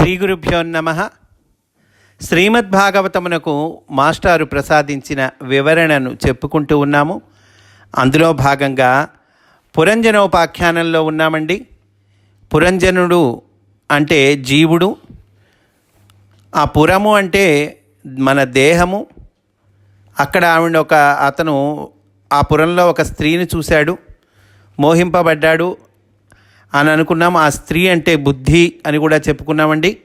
శ్రీ గురుభ్యో నమ. శ్రీమద్భాగవతమునకు మాస్టారు ప్రసాదించిన వివరణను చెప్పుకుంటూ ఉన్నాము. అందులో భాగంగా పురంజనోపాఖ్యానంలో ఉన్నామండి. పురంజనుడు అంటే జీవుడు. ఆ పురము అంటే మన దేహము. అక్కడ ఆవిడ ఒక అతను ఆ పురంలో ఒక స్త్రీని చూశాడు. మోహింపబడ్డాడు. అని అనుకున్నాం. ఆ స్త్రీ అంటే బుద్ధి అని కూడా చెప్పుకున్నామండి.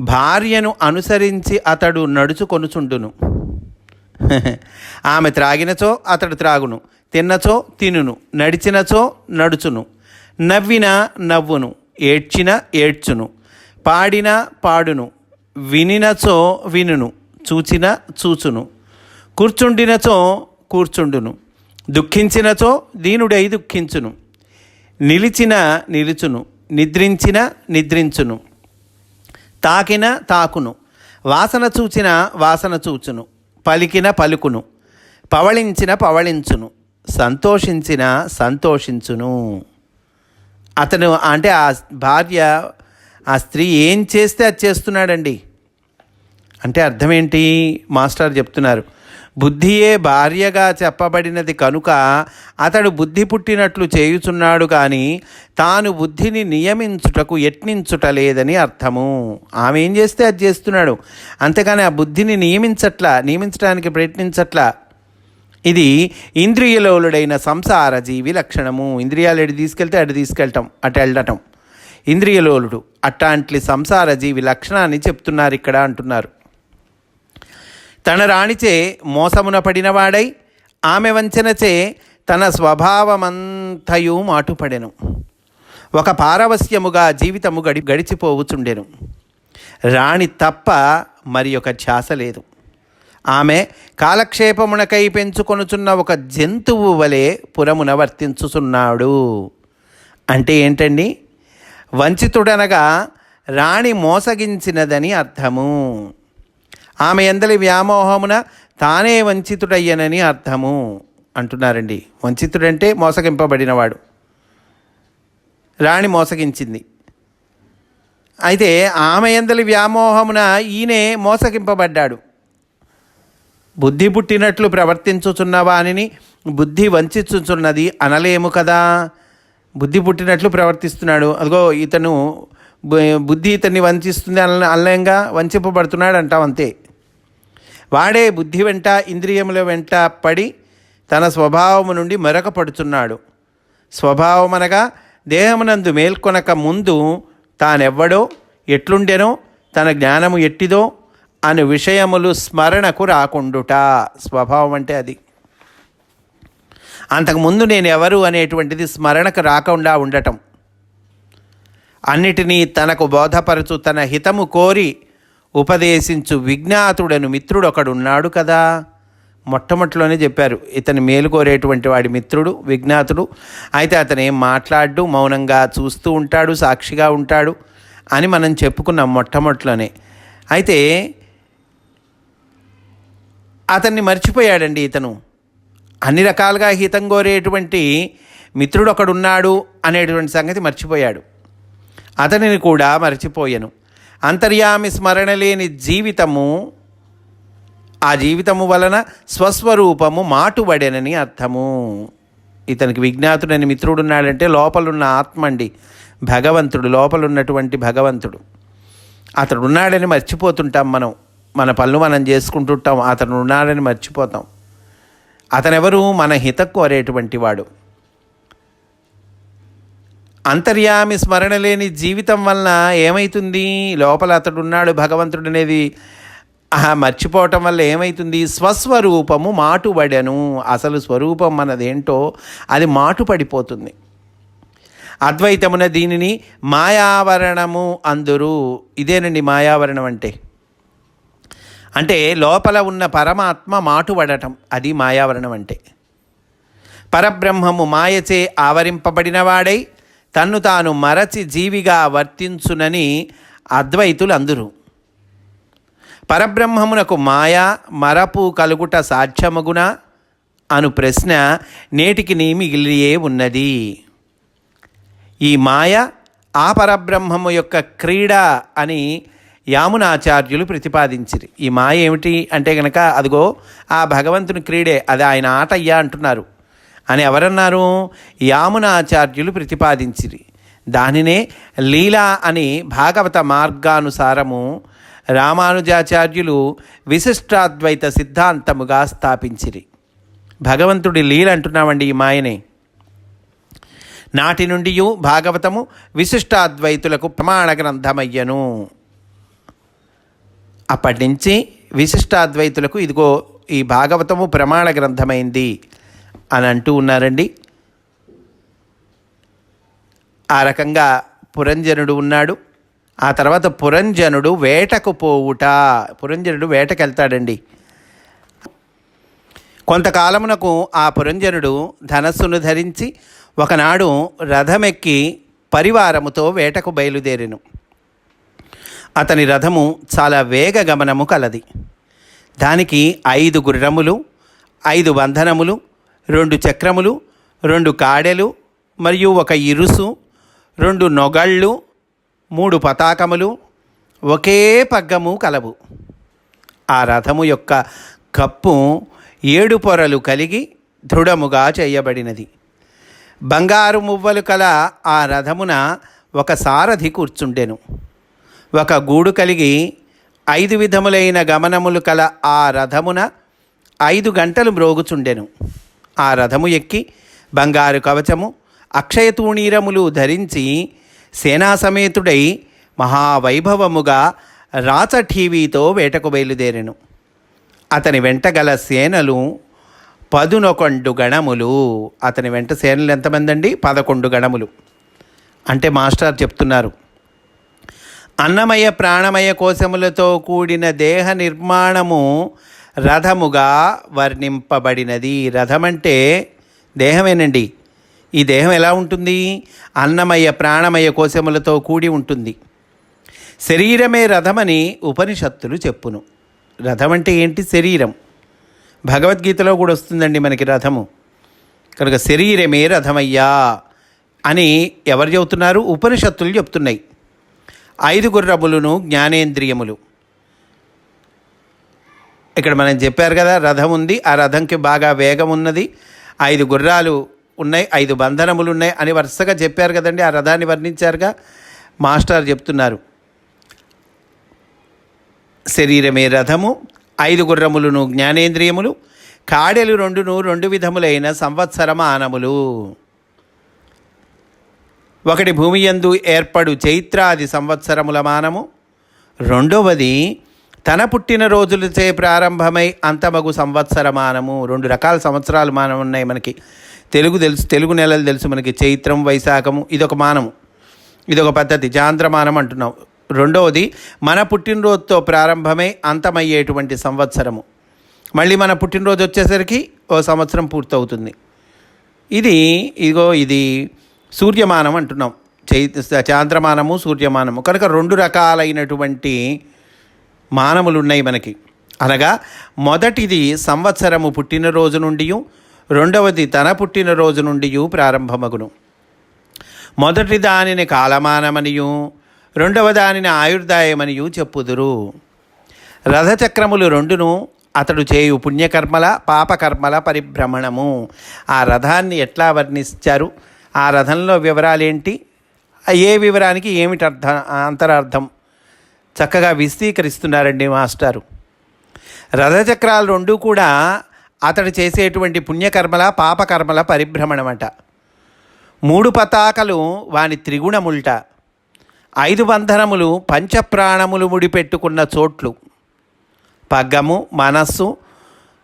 భార్యను అనుసరించి అతడు నడుచుకొనుచుండును ఆమె త్రాగినచో అతడు త్రాగును. తిన్నచో తినును. నడిచినచో నడుచును. నవ్విన నవ్వును. ఏడ్చిన ఏడ్చును. పాడిన పాడును. వినినచో వినును. చూచిన చూచును. కూర్చుండినచో కూర్చుండును. దుఃఖించినచో దీనుడై దుఃఖించును. నిలిచిన నిలుచును నిద్రించిన నిద్రించును తాకిన తాకును వాసన చూచిన వాసన చూచును పలికిన పలుకును పవళించిన పవళించును సంతోషించిన సంతోషించును. అతను అంటే ఆ భార్య ఆ స్త్రీ ఏం చేస్తే అది చేస్తున్నాడండి? అంటే అర్థం ఏంటి మాస్టర్ చెప్తున్నారు. బుద్ధియే భార్యగా చెప్పబడినది కనుక అతడు బుద్ధి పుట్టినట్లు చేయుచున్నాడు కానీ తాను బుద్ధిని నియమించుటకు యత్నించుట లేదని అర్థము. ఆమె ఏం చేస్తే అది చేస్తున్నాడు? అంతేకాని ఆ బుద్ధిని నియమించట్లా నియమించడానికి ప్రయత్నించట్లా? ఇది ఇంద్రియలోలుడైన సంసార జీవి లక్షణము. ఇంద్రియాలు ఎటు తీసుకెళ్తే అటు తీసుకెళ్ళటం అటు వెళ్ళటం. ఇంద్రియలోలుడు అట్లాంటి సంసార జీవి లక్షణాన్ని చెప్తున్నారు ఇక్కడ అంటున్నారు. తన రాణిచే మోసమున పడినవాడై ఆమె వంచనచే తన స్వభావమంతయు మాటుపడెను. ఒక పారవస్యముగా జీవితము గడి గడిచిపోవుచుండెను. రాణి తప్ప మరి ఒక ధ్యాస లేదు. ఆమె కాలక్షేపమునకై పెంచుకొనుచున్న ఒక జంతువు వలె పురమున వర్తించుచున్నాడు. అంటే ఏంటండి? వంచితుడనగా రాణి మోసగించినదని అర్థము. ఆమె ఎందలి వ్యామోహమున తానే వంచితుడయ్యనని అర్థము అంటున్నారండి. వంచితుడంటే మోసగింపబడినవాడు. రాణి మోసగించింది. అయితే ఆమె ఎందలి వ్యామోహమున ఈయనే మోసగింపబడ్డాడు. బుద్ధి పుట్టినట్లు ప్రవర్తించుచున్న వానిని బుద్ధి వంచుచున్నది అనలేము కదా? బుద్ధి పుట్టినట్లు ప్రవర్తిస్తున్నాడు. అదిగో ఇతను బుద్ధి ఇతన్ని వంచిస్తుంది అన అనలేంగా? వంచింపబడుతున్నాడు అంటాం అంతే. వాడే బుద్ధి వెంట ఇంద్రియముల వెంట పడి తన స్వభావము నుండి మరొక పడుతున్నాడు స్వభావం అనగా దేహమునందు మేల్కొనక ముందు తానెవ్వడో ఎట్లుండెనో తన జ్ఞానము ఎట్టిదో అను విషయములు స్మరణకు రాకుండుట. స్వభావం అంటే అది. అంతకుముందు నేను ఎవరు అనేటువంటిది స్మరణకు రాకుండా ఉండటం. అన్నిటినీ తనకు బోధపరచు తన హితము కోరి ఉపదేశించు విజ్ఞాతుడను మిత్రుడొకడున్నాడు కదా. మొట్టమొదటిలోనే చెప్పారు ఇతని మేలు కోరేటువంటి వాడి మిత్రుడు విజ్ఞాతుడు. అయితే అతను ఏం మాట్లాడు మౌనంగా చూస్తూ ఉంటాడు సాక్షిగా ఉంటాడు అని మనం చెప్పుకున్నాం మొట్టమొదటిలోనే. అయితే అతన్ని మర్చిపోయాడండి ఇతను. అన్ని రకాలుగా హితం కోరేటువంటి మిత్రుడు ఒకడున్నాడు అనేటువంటి సంగతి మర్చిపోయాడు. అతనిని కూడా మర్చిపోయాను. అంతర్యామి స్మరణ లేని జీవితము ఆ జీవితము వలన స్వస్వరూపము మాటుబడెనని అర్థము. ఇతనికి విజ్ఞాతుడని మిత్రుడున్నాడంటే లోపలున్న ఆత్మ అండి భగవంతుడు లోపలున్నటువంటి భగవంతుడు. అతడు ఉన్నాడని మర్చిపోతుంటాం మనం మన పనులు మనం చేసుకుంటుంటాం అతను ఉన్నాడని మర్చిపోతాం. అతనెవరు? మన హిత కోరేటువంటి వాడు. అంతర్యామి స్మరణ లేని జీవితం వలన ఏమవుతుంది లోపల అతడున్నాడు భగవంతుడు అనేది మర్చిపోవటం వల్ల ఏమవుతుంది స్వస్వరూపము మాటుబడెను. అసలు స్వరూపం మనదేంటో అది మాటుపడిపోతుంది. అద్వైతమున దీనిని మాయావరణము అందురు. ఇదేనండి మాయావరణం అంటే. అంటే లోపల ఉన్న పరమాత్మ మాటుబడటం. అది మాయావరణం అంటే. పరబ్రహ్మము మాయచే ఆవరింపబడినవాడై తన్ను తాను మరచి జీవిగా వర్తించునని అద్వైతులు అందురు పరబ్రహ్మమునకు మాయ మరపు కలుగుట సాధ్యమగున అను ప్రశ్న నేటికి నీ మిగిలియే ఉన్నది. ఈ మాయ ఆ పరబ్రహ్మము యొక్క క్రీడ అని యామునాచార్యులు ప్రతిపాదించిరి. ఈ మాయ ఏమిటి? అంటే గనక అదిగో ఆ భగవంతుని క్రీడే అది ఆయన ఆట అయ్యా అంటున్నారు. అని ఎవరన్నారు? యామునాచార్యులు ప్రతిపాదించిరి. దానినే లీలా అని భాగవత మార్గానుసారము రామానుజాచార్యులు విశిష్టాద్వైత సిద్ధాంతముగా స్థాపించిరి. భగవంతుడి లీల అంటున్నామండి ఈ మాయనే. నాటి నుండి భాగవతము విశిష్టాద్వైతులకు ప్రమాణ గ్రంథమయ్యను. అప్పటి నుంచి విశిష్టాద్వైతులకు ఇదిగో ఈ భాగవతము ప్రమాణ గ్రంథమైంది. అని అంటూ ఉన్నారండి. ఆ రకంగా పురంజనుడు ఉన్నాడు. ఆ తర్వాత పురంజనుడు వేటకు పోవుట. పురంజనుడు వేటకెళ్తాడండి. కొంతకాలమునకు ఆ పురంజనుడు ధనస్సును ధరించి ఒకనాడు రథమెక్కి పరివారముతో వేటకు బయలుదేరెను. అతని రథము చాలా వేగగమనము కలది. దానికి ఐదు గుర్రములు ఐదు బంధనములు రెండు చక్రములు రెండు కాడెలు మరియు ఒక ఇరుసు రెండు నొగళ్ళు మూడు పతాకములు ఒకే పగ్గము కలవు. ఆ రథము యొక్క కప్పు ఏడు పొరలు కలిగి దృఢముగా చేయబడినది. బంగారు మువ్వలు కల ఆ రథమున ఒక సారథి కూర్చుండెను. ఒక గూడు కలిగి ఐదు విధములైన గమనములు కల ఆ రథమున ఐదు గంటలు మ్రోగుచుండెను. ఆ రథము ఎక్కి బంగారు కవచము అక్షయతూణీరములు ధరించి సేనాసమేతుడై మహావైభవముగా రాచఠీవీతో వేటకు బయలుదేరెను. అతని వెంట గల సేనలు పదునొకొండు గణములు. అతని వెంట సేనలు ఎంతమంది అండి పదకొండు గణములు. అంటే మాస్టర్ చెప్తున్నారు. అన్నమయ ప్రాణమయ కోశములతో కూడిన దేహ నిర్మాణము రథముగా వర్ణింపబడినది. రథం అంటే దేహమేనండి. ఈ దేహం ఎలా ఉంటుంది? అన్నమయ ప్రాణమయ కోశములతో కూడి ఉంటుంది. శరీరమే రథమని ఉపనిషత్తులు చెప్పును. రథం అంటే ఏంటి? శరీరం. భగవద్గీతలో కూడా వస్తుందండి మనకి రథము. కనుక శరీరమే రథమయ్యా అని ఎవరు చెబుతున్నారు? ఉపనిషత్తులు చెప్తున్నాయి. ఐదు గుర్రములను జ్ఞానేంద్రియములు. ఇక్కడ మనం చెప్పారు కదా రథం ఉంది. ఆ రథంకి బాగా వేగం ఉన్నది. ఐదు గుర్రాలు ఉన్నాయి ఐదు బంధనములు ఉన్నాయి అని వరుసగా చెప్పారు కదండి. ఆ రథాన్ని వర్ణించారుగా. మాస్టర్ చెప్తున్నారు. శరీరమే రథము ఐదు గుర్రములను జ్ఞానేంద్రియములు కాడెలు రెండును రెండు విధములైన సంవత్సరమానములు. ఒకటి భూమి యందు ఏర్పడు చైత్రాది సంవత్సరముల మానము రెండవది తన పుట్టిన రోజులచే ప్రారంభమై అంతమగు సంవత్సరమానము. రెండు రకాల సంవత్సరాలు మానం ఉన్నాయి మనకి. తెలుగు తెలుసు తెలుగు నెలలు తెలుసు మనకి. చైత్రం వైశాఖము ఇదొక మానము. ఇదొక పద్ధతి. జాంద్రమానం అంటున్నాం. రెండవది మన పుట్టినరోజుతో ప్రారంభమై అంతమయ్యేటువంటి సంవత్సరము. మళ్ళీ మన పుట్టినరోజు వచ్చేసరికి ఓ సంవత్సరం పూర్తవుతుంది. ఇది ఇదిగో ఇది సూర్యమానం అంటున్నాం. చై చాంద్రమానము సూర్యమానము. కనుక రెండు రకాలైనటువంటి మానములు ఉన్నాయి మనకి. అనగా మొదటిది సంవత్సరము పుట్టినరోజు నుండి రెండవది తన పుట్టినరోజు నుండి ప్రారంభమగును. మొదటి దానిని కాలమానమనియు రెండవ దానిని ఆయుర్దాయమనియు చెప్పుదురు. రథచక్రములు రెండును అతడు చేయు పుణ్యకర్మల పాపకర్మల పరిభ్రమణము. ఆ రథాన్ని ఎట్లా వర్ణించారు? ఆ రథంలో వివరాలేంటి? ఏ వివరానికి ఏమిటి అర్థం అంతరార్థం? చక్కగా విశదీకరిస్తున్నారండి మాస్టారు. రథచక్రాలు రెండు కూడా అతడు చేసేటువంటి పుణ్యకర్మల పాపకర్మల పరిభ్రమణమట. మూడు పతాకలు వాని త్రిగుణముల్ట. ఐదు బంధనములు పంచప్రాణములు ముడిపెట్టుకున్న చోట్లు. పగ్గము మనస్సు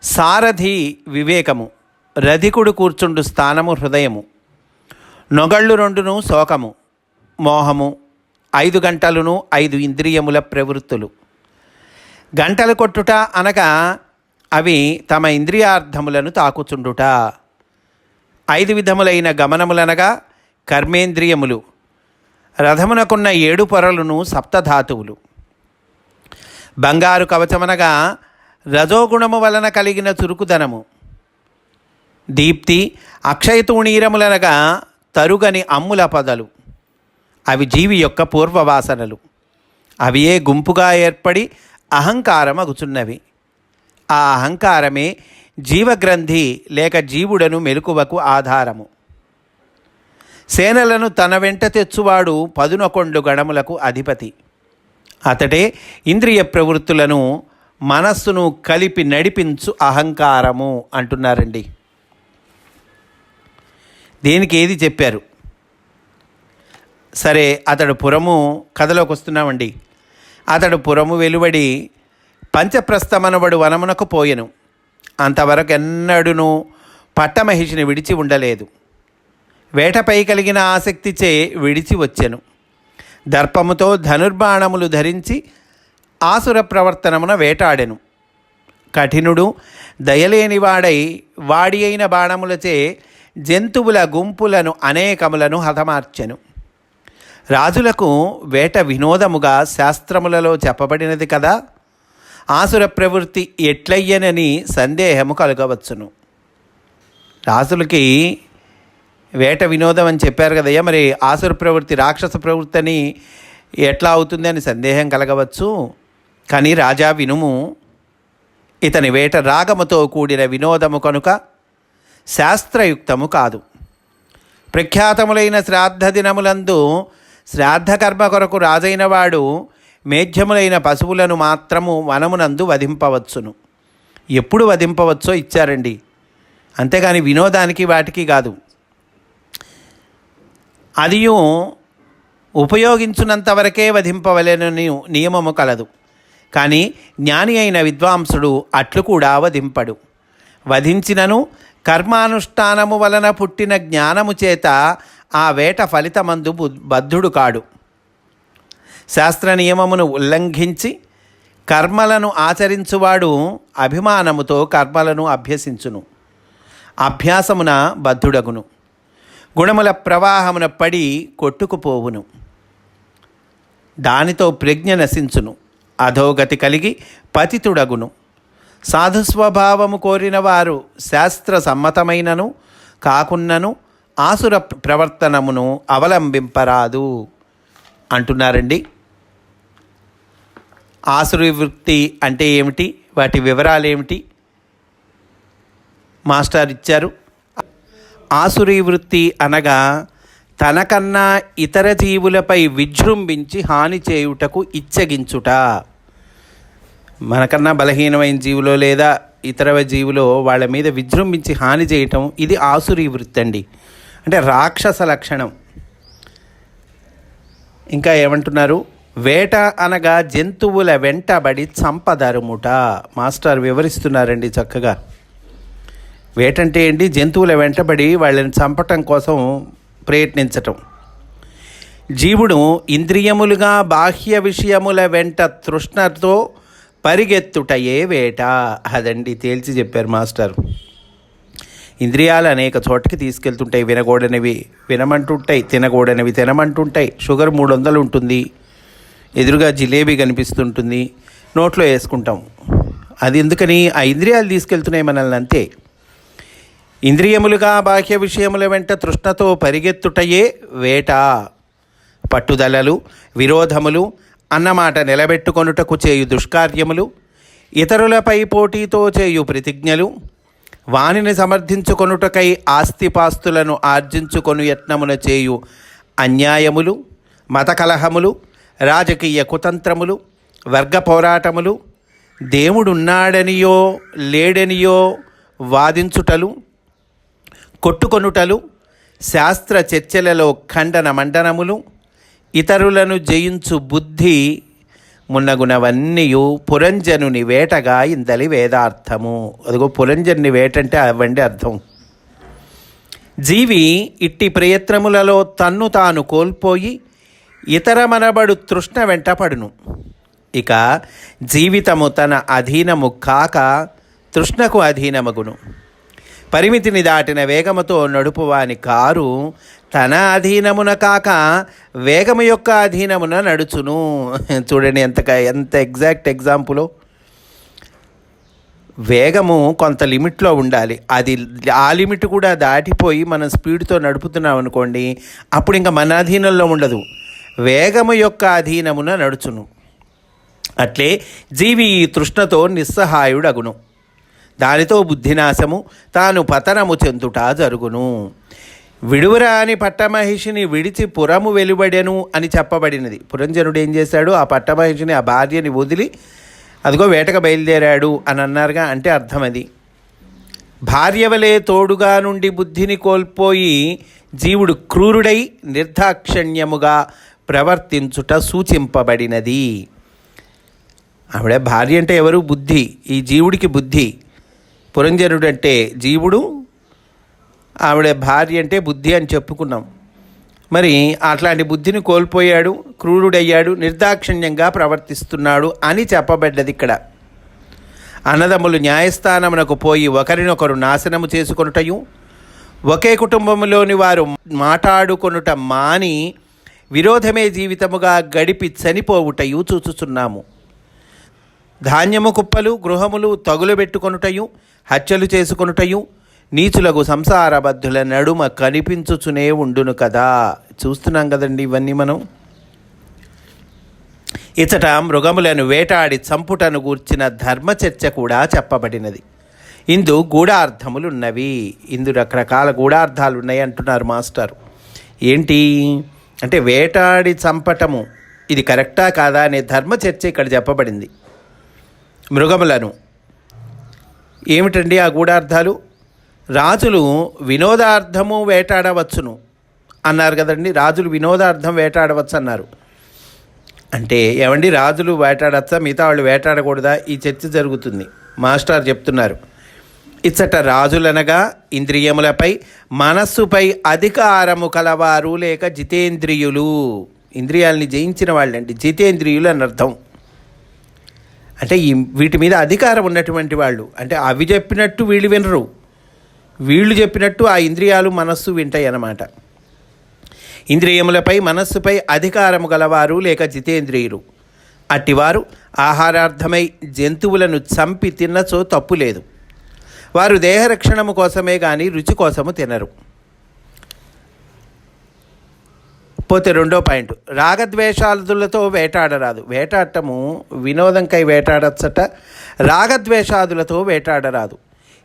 సారథి వివేకము. రధికుడు కూర్చుండు స్థానము హృదయము. నొగళ్ళు రెండును శోకము. మోహము ఐదు గంటలను ఐదు ఇంద్రియముల ప్రవృత్తులు. గంటలు కొట్టుట అనగా అవి తమ ఇంద్రియార్థములను తాకుచుండుట. ఐదు విధములైన గమనములనగా కర్మేంద్రియములు. రథమునకున్న ఏడు పొరలును సప్తధాతువులు. బంగారు కవచమనగా రజోగుణము వలన కలిగిన చురుకుదనము. దీప్తి అక్షయతూణీరములనగా తరుగని అమ్ముల పదలు. అవి జీవి యొక్క పూర్వవాసనలు. అవి ఏ గుంపుగా ఏర్పడి అహంకారం అగుచున్నవి ఆ అహంకారమే జీవగ్రంథి లేక జీవుడను మెలకువకు ఆధారము. సేనలను తన వెంట తెచ్చువాడు పదునకొండు గణములకు అధిపతి. అతడే ఇంద్రియ ప్రవృత్తులను మనస్సును కలిపి నడిపించు అహంకారము అంటున్నారండి. దేనికి ఏది చెప్పారు? సరే అతడు పురము కథలోకి వస్తున్నామండి. అతడు పురము వెలువడి పంచప్రస్థమనబడు వనమునకు పోయెను. అంతవరకు ఎన్నడూను పట్టమహిషిని విడిచి ఉండలేదు. వేటపై కలిగిన ఆసక్తిచే విడిచి వచ్చెను. దర్పముతో ధనుర్బాణములు ధరించి ఆసుర ప్రవర్తనమున వేటాడెను. కఠినుడు దయలేనివాడై వాడి అయిన బాణములచే జంతువుల గుంపులను అనేకములను హతమార్చెను. రాజులకు వేట వినోదముగా శాస్త్రములలో చెప్పబడినది కదా ఆసుర ప్రవృత్తి ఎట్లయ్యనని సందేహము కలగవచ్చును. రాజులకి వేట వినోదం అని చెప్పారు కదయ్యా మరి ఆసుర ప్రవృత్తి రాక్షస ప్రవృత్తి అని ఎట్లా అవుతుంది అని సందేహం కలగవచ్చు. కానీ రాజా వినుము ఇతని వేట రాగముతో కూడిన వినోదము కనుక శాస్త్రయుక్తము కాదు. ప్రఖ్యాతములైన శ్రాద్ధ దినములందు శ్రాద్ధకర్మ కొరకు రాజైన వాడు మేధ్యములైన పశువులను మాత్రము వనమునందు వధింపవచ్చును. ఎప్పుడు వధింపవచ్చో ఇచ్చారండి. అంతేగాని వినోదానికి వాటికి కాదు. అదియు ఉపయోగించున్నంత వరకే వధింపవలెనని నియమము కలదు. కానీ జ్ఞాని అయిన విద్వాంసుడు అట్లు కూడా వధింపడు. వధించినను కర్మానుష్ఠానము వలన పుట్టిన జ్ఞానము చేత ఆ వేట ఫలితమందు బద్ధుడు కాడు. శాస్త్ర నియమమును ఉల్లంఘించి కర్మలను ఆచరించువాడు అభిమానముతో కర్మలను అభ్యసించును. అభ్యాసమున బద్ధుడగును. గుణముల ప్రవాహమున పడి కొట్టుకుపోవును. దానితో ప్రజ్ఞ నశించును. అధోగతి కలిగి పతితుడగును. సాధు స్వభావము కోరిన వారు శాస్త్ర సమ్మతమైనను కాకున్నను ఆసుర ప్రవర్తనమును అవలంబింపరాదు అంటున్నారండి. ఆసురి వృత్తి అంటే ఏమిటి? వాటి వివరాలు ఏమిటి మాస్టర్ ఇచ్చారు. ఆసురీ వృత్తి అనగా తనకన్నా ఇతర జీవులపై విజృంభించి హాని చేయుటకు ఇచ్చగించుట. మనకన్నా బలహీనమైన జీవులో లేదా ఇతర జీవులో వాళ్ళ మీద విజృంభించి హాని చేయటం ఇది ఆసురీ వృత్తి అండి అంటే రాక్షస లక్షణం. ఇంకా ఏమంటున్నారు? వేట అనగా జంతువుల వెంటబడి చంపదరుముట మాస్టర్ వివరిస్తున్నారండి చక్కగా. వేటంటే ఏంటి? జంతువుల వెంటబడి వాళ్ళని చంపటం కోసం ప్రయత్నించటం. జీవుడు ఇంద్రియములుగా బాహ్య విషయముల వెంట తృష్ణతో పరిగెత్తుటయే వేట. అదండి తేల్చి చెప్పారు మాస్టర్. ఇంద్రియాలు అనేక చోటకి తీసుకెళ్తుంటాయి వినకూడనివి వినమంటుంటాయి తినకూడనివి తినమంటుంటాయి. షుగర్ మూడు వందలు ఉంటుంది ఎదురుగా జిలేబీ కనిపిస్తుంటుంది నోట్లో వేసుకుంటాం. అది ఎందుకని? ఆ ఇంద్రియాలు తీసుకెళ్తున్నాయి మనల్ని అంతే. ఇంద్రియములుగా బాహ్య విషయముల వెంట తృష్ణతో పరిగెత్తుటయే వేట. పట్టుదలలు విరోధములు అన్నమాట నిలబెట్టుకొనుటకు చేయు దుష్కార్యములు ఇతరులపై పోటీతో చేయు ప్రతిజ్ఞలు వానిని సమర్థించుకొనుటకై ఆస్తిపాస్తులను ఆర్జించుకొను యత్నమున చేయు అన్యాయములు మతకలహములు రాజకీయ కుతంత్రములు వర్గ పోరాటములు దేవుడున్నాడనియో లేడనియో వాదించుటలు కొట్టుకొనుటలు శాస్త్ర చర్చలలో ఖండన మండనములు ఇతరులను జయించు బుద్ధి మున్నగునవన్నీయు పురంజనుని వేటగా ఇందలి వేదార్థము. అదిగో పురంజనుని వేటంటే అవ్వండి అర్థం. జీవి ఇట్టి ప్రయత్నములలో తన్ను తాను కోల్పోయి ఇతర మనబడు తృష్ణ వెంట పడును. ఇక జీవితము తన అధీనము కాక తృష్ణకు అధీనమగును. పరిమితిని దాటిన వేగముతో నడుపువాని కారు తన అధీనమున కాక వేగము యొక్క అధీనమున నడుచును. చూడండి ఎంత ఎంత ఎగ్జాక్ట్ ఎగ్జాంపుల్ వేగము కొంత లిమిట్లో ఉండాలి. అది ఆ లిమిట్ కూడా దాటిపోయి మనం స్పీడ్తో నడుపుతున్నాం అనుకోండి అప్పుడు ఇంకా మన అధీనంలో ఉండదు. వేగము యొక్క అధీనమున నడుచును. అట్లే జీవి ఈ తృష్ణతో నిస్సహాయుడగును. దానితో బుద్ధినాశము తాను పతనము చెందుట జరుగును. విడువరాని పట్టమహిషిని విడిచి పురము వెలువడెను అని చెప్పబడినది. పురంజనుడు ఏం చేశాడు? ఆ పట్టమహిషిని ఆ భార్యని వదిలి అదిగో వేటకు బయలుదేరాడు అని అన్నారుగా అంటే అర్థం అది. భార్యవలే తోడుగా నుండి బుద్ధిని కోల్పోయి జీవుడు క్రూరుడై నిర్దాక్షణ్యముగా ప్రవర్తించుట సూచింపబడినది. ఆవిడ భార్య అంటే ఎవరు? బుద్ధి. ఈ జీవుడికి బుద్ధి. పురంజనుడు అంటే జీవుడు ఆవిడ భార్య అంటే బుద్ధి అని చెప్పుకున్నాం. మరి అట్లాంటి బుద్ధిని కోల్పోయాడు క్రూరుడయ్యాడు నిర్దాక్షిణ్యంగా ప్రవర్తిస్తున్నాడు అని చెప్పబడ్డది ఇక్కడ. అన్నదమ్ములు న్యాయస్థానమునకు పోయి ఒకరినొకరు నాశనము చేసుకొనుటయు ఒకే కుటుంబంలోని వారు మాట్లాడుకొనుట మాని విరోధమే జీవితముగా గడిపి చనిపోవుటయు చూచుచున్నాము. ధాన్యము కుప్పలు గృహములు తగులు పెట్టుకొనుటయు హత్యలు చేసుకొనుటయు నీచులకు సంసారబద్ధుల నడుమ కనిపించుచునే ఉండును కదా. చూస్తున్నాం కదండి ఇవన్నీ మనం. ఇచట మృగములను వేటాడి చంపుటను గూర్చిన ధర్మ చర్చ కూడా చెప్పబడినది. ఇందు గూఢార్థములున్నవి. ఇందు రకరకాల గూఢార్థాలు ఉన్నాయి అంటున్నారు మాస్టర్. ఏంటి? అంటే వేటాడి చంపటము. ఇది కరెక్టా కాదా అనే ధర్మ చర్చ ఇక్కడ చెప్పబడింది. మృగములను. ఏమిటండి ఆ గూఢార్థాలు? రాజులు వినోదార్థము వేటాడవచ్చును అన్నారు కదండి. రాజులు వినోదార్థం వేటాడవచ్చు అన్నారు అంటే ఏమండి రాజులు వేటాడచ్చా మిగతా వాళ్ళు వేటాడకూడదా? ఈ చర్చ జరుగుతుంది. మాస్టర్ చెప్తున్నారు. ఇచ్చట రాజులనగా ఇంద్రియములపై మనస్సుపై అధికారము కలవారు లేక జితేంద్రియులు. ఇంద్రియాలని జయించిన వాళ్ళండి. జితేంద్రియులు అని అర్థం. అంటే ఈ వీటి మీద అధికారం ఉన్నటువంటి వాళ్ళు. అంటే అవి చెప్పినట్టు వీళ్ళు వినరు. వీళ్ళు చెప్పినట్టు ఆ ఇంద్రియాలు మనస్సు వింటాయి అన్నమాట. ఇంద్రియములపై మనస్సుపై అధికారము గలవారు లేక జితేంద్రియులు. అట్టివారు ఆహారార్థమై జంతువులను చంపి తిన్నచో తప్పు లేదు. వారు దేహరక్షణము కోసమే కానీ రుచి కోసము తినరు. పోతే రెండో పాయింట్. రాగద్వేషాదులతో వేటాడరాదు. వేటాడటము వినోదంకై వేటాడచ్చట రాగద్వేషాదులతో వేటాడరాదు.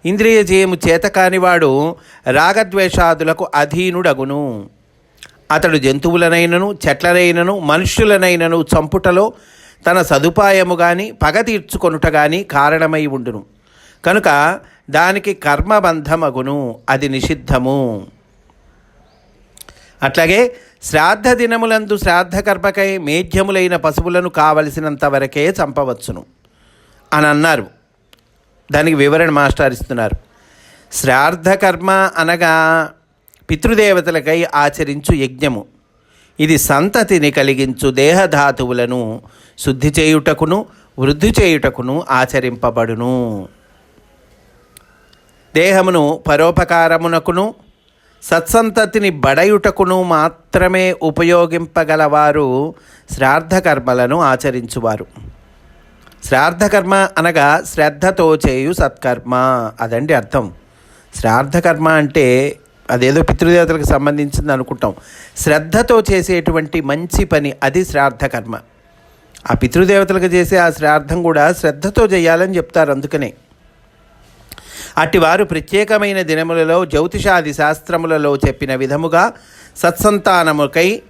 ఇంద్రియజయము చేత కానివాడు రాగద్వేషాదులకు అధీనుడగును. అతడు జంతువులనైనను చెట్లనైనను మనుష్యులనైనను చంపుటలో తన సదుపాయము కానీ పగ తీర్చుకొనుట కానీ కారణమై ఉండును. కనుక దానికి కర్మబంధమగును అది నిషిద్ధము. అట్లాగే శ్రాద్ధ దినములందు శ్రాద్ధకర్మకై మేధ్యములైన పశువులను కావలసినంత వరకే చంపవచ్చును. అని అన్నారు దానికి వివరణ మాస్టర్ ఇస్తున్నారు. శ్రార్ధకర్మ అనగా పితృదేవతలకై ఆచరించు యజ్ఞము. ఇది సంతతిని కలిగించు దేహధాతువులను శుద్ధి చేయుటకును వృద్ధి చేయుటకును ఆచరింపబడును. దేహమును పరోపకారమునకును సత్సంతతిని బడయుటకును మాత్రమే ఉపయోగింపగలవారు శ్రార్ధకర్మలను ఆచరించువారు. శ్రాద్ధకర్మ అనగా శ్రద్ధతో చేయు సత్కర్మ. అదండి అర్థం. శ్రాద్ధకర్మ అంటే అదేదో పితృదేవతలకు సంబంధించింది అనుకుంటాం. శ్రద్ధతో చేసేటువంటి మంచి పని అది శ్రాద్ధకర్మ. ఆ పితృదేవతలకు చేసే ఆ శ్రాద్ధం కూడా శ్రద్ధతో చేయాలని చెప్తారు అందుకనే. అటివారు ప్రత్యేకమైన దినములలో జ్యోతిషాది శాస్త్రములలో చెప్పిన విధముగా సత్సంతానముకై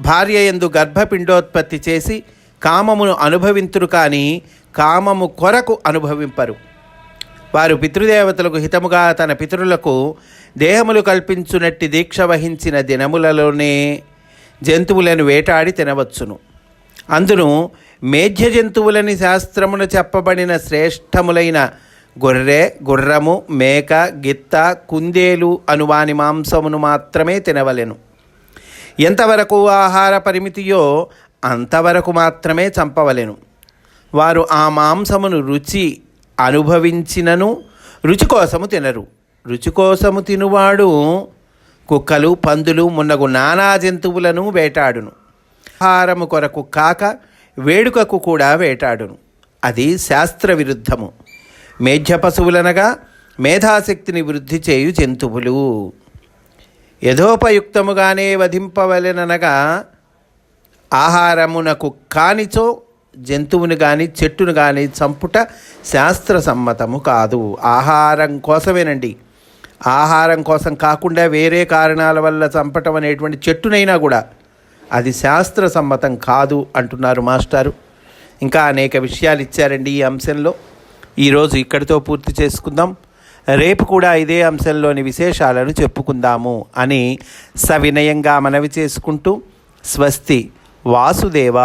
భార్య ఎందు గర్భపిండోత్పత్తి చేసి కామమును అనుభవింతురు కానీ కామము కొరకు అనుభవింపరు. వారు పితృదేవతలకు హితముగా తన పితరులకు దేహములు కల్పించునట్టి దీక్ష వహించిన దినములలోనే జంతువులను వేటాడి తినవచ్చును. అందును మేధ్య జంతువులని శాస్త్రమున చెప్పబడిన శ్రేష్టములైన గొర్రె గుర్రము మేక గిత్త కుందేలు అనువాని మాంసమును మాత్రమే తినవలెను. ఎంతవరకు ఆహార పరిమితియో అంతవరకు మాత్రమే చంపవలెను. వారు ఆ మాంసమును రుచి అనుభవించినను రుచి కోసము తినరు. రుచి కోసము తినువాడు కుక్కలు పందులు మున్నగు నానా జంతువులను వేటాడును. ఆహారము కొరకు కాక వేడుకకు కూడా వేటాడును. అది శాస్త్ర విరుద్ధము మేధ్య పశువులనగా మేధాశక్తిని వృద్ధి చేయు జంతువులు. యథోపయుక్తముగానే వధింపవలెననగా ఆహారమునకు కానిచో జంతువుని కానీ చెట్టును కానీ చంపుట శాస్త్ర సమ్మతము కాదు. ఆహారం కోసమేనండి. ఆహారం కోసం కాకుండా వేరే కారణాల వల్ల చంపటం అనేటువంటి చెట్టునైనా కూడా అది శాస్త్ర సమ్మతం కాదు అంటున్నారు మాస్టారు. ఇంకా అనేక విషయాలు ఇచ్చారండి ఈ అంశంలో. ఈరోజు ఇక్కడితో పూర్తి చేసుకుందాం. రేపు కూడా ఇదే అంశంలోని విశేషాలను చెప్పుకుందాము అని సవినయంగా మనవి చేసుకుంటూ స్వస్తి. వాసుదేవ